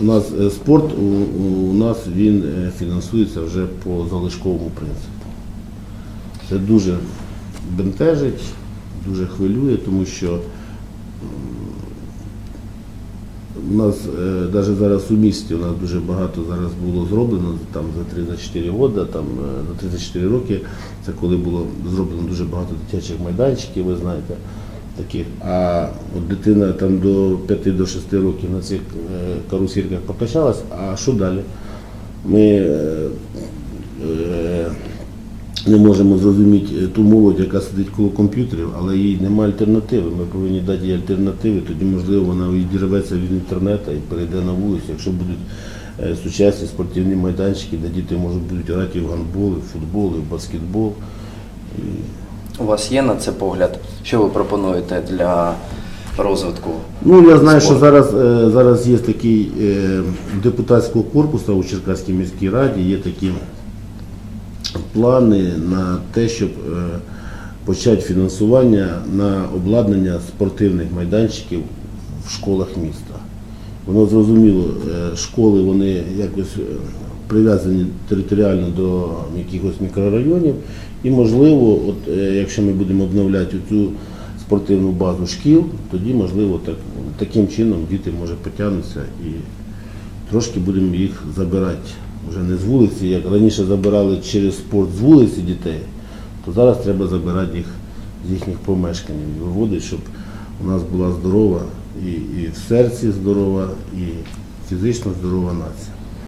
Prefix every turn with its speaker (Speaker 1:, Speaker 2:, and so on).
Speaker 1: У нас е, спорт у, нас він е, фінансується вже по залишковому принципу. Це дуже бентежить, дуже хвилює, тому що у нас навіть зараз у місті у нас дуже багато зараз було зроблено там за 3-4 роки, там е, за 34 роки. Це коли було зроблено дуже багато дитячих майданчиків, ви знаєте, таких. А от дитина там до 5-6 років на цих е, карусельках покачалась, а що далі? Ми е, е, не можемо зрозуміти ту молодь, яка сидить коло комп'ютерів, але їй немає альтернативи. Ми повинні дати їй альтернативи, тоді можливо вона відірветься від інтернету і перейде на вулицю. Якщо будуть сучасні спортивні майданчики, де діти можуть будуть грати в гандбол, в футбол, і в баскетбол.
Speaker 2: У вас є на це погляд? Що ви пропонуєте для розвитку?
Speaker 1: Ну, я знаю, що зараз, е, зараз є такий е, депутатського корпусу у Черкаській міській раді, є такі плани на те, щоб е, почати фінансування на обладнання спортивних майданчиків в школах міста. Воно зрозуміло, школи вони якось прив'язані територіально до якихось мікрорайонів. І можливо, от, е, якщо ми будемо обновляти цю спортивну базу шкіл, тоді можливо так, таким чином діти може потягнуться і трошки будемо їх забирати. Вже не з вулиці, як раніше забирали через спорт з вулиці дітей, то зараз треба забирати їх з їхніх помешкань виводити, щоб у нас була здорова і, і в серці здорова, і фізично здорова нація.